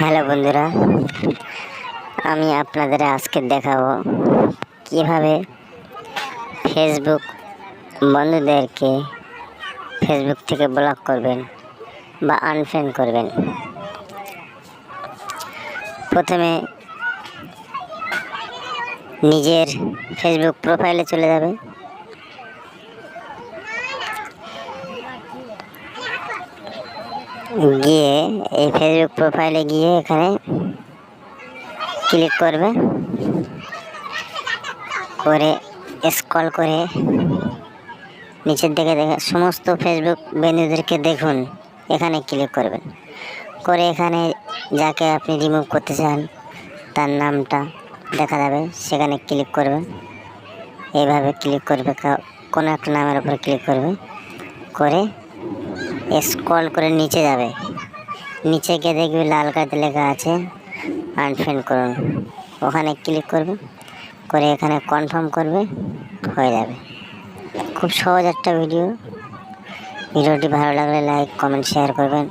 Hello বন্ধুরা, আমি আপনাদের আজকে দেখাবো কীভাবে ফেসবুক বন্ধুদেরকে ফেসবুক থেকে ব্লক করবেন বা আনফ্রেন্ড করবেন। প্রথমে নিজের ফেসবুক প্রোফাইলে চলে যাবে। গিয়ে এই ফেসবুক প্রোফাইলে গিয়ে এখানে ক্লিক করবে। করে স্ক্রল করে নিচের দিকে দেখে সমস্ত ফেসবুক বন্ধুদেরকে দেখুন, এখানে ক্লিক করবেন। করে এখানে যাকে আপনি রিমুভ করতে চান, তার নামটা দেখা যাবে, সেখানে ক্লিক করবেন এইভাবে ক্লিক করবে কোনো একটা নামের উপর ক্লিক করবে। করে স্ক্রল করে নিচে যাবে। নিচে গিয়ে দেখবে লাল কাতে লেখা আছে আনফ্রেন্ড করুন। ওখানে ক্লিক করবে, করে এখানে কনফার্ম করবে, হয়ে যাবে। খুব সহজ একটা ভিডিও ভিডিওটি ভালো লাগলে লাইক কমেন্ট শেয়ার করবেন।